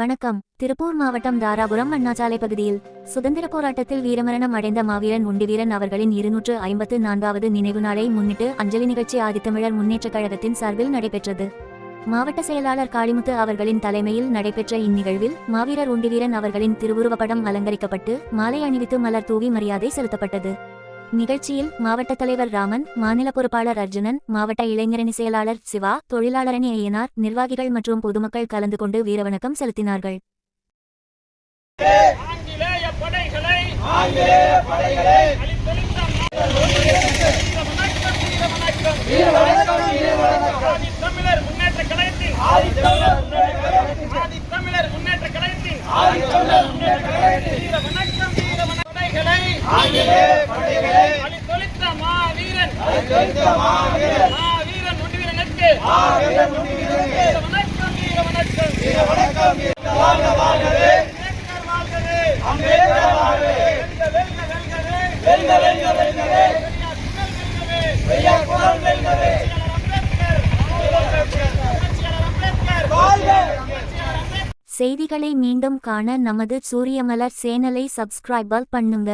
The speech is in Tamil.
வணக்கம். திருப்பூர் மாவட்டம் தாராபுரம் அண்ணாச்சாலை பகுதியில் சுதந்திர போராட்டத்தில் வீரமரணம் அடைந்த மாவீரன் உண்டிவீரன் அவர்களின் இருநூற்று ஐம்பத்து நான்காவது நினைவு நாளை முன்னிட்டு அஞ்சலி நிகழ்ச்சி ஆதித்தமிழர் முன்னேற்றக் கழகத்தின் சார்பில் நடைபெற்றது. மாவட்ட செயலாளர் காளிமுத்து அவர்களின் தலைமையில் நடைபெற்ற இந்நிகழ்வில் மாவீரர் உண்டிவீரன் அவர்களின் திருவுருவப்படம் அலங்கரிக்கப்பட்டு மாலை அணிவித்து மலர் தூவி மரியாதை செலுத்தப்பட்டது. நிகழ்ச்சியில் மாவட்ட தலைவர் ராமன் மாநில பொறுப்பாளர் அர்ஜுனன் மாவட்ட இளைஞரணி செயலாளர் சிவா தொழிலாளரணி ஐயனார் நிர்வாகிகள் மற்றும் பொதுமக்கள் கலந்து கொண்டு வீரவணக்கம் செலுத்தினார்கள். ஆதி தமிழர் முன்னேற்ற கழகத்தின் செய்திகளை மீண்டும் காண நமது சூரியமலர் சேனலை சப்ஸ்கிரைபல் பண்ணுங்க.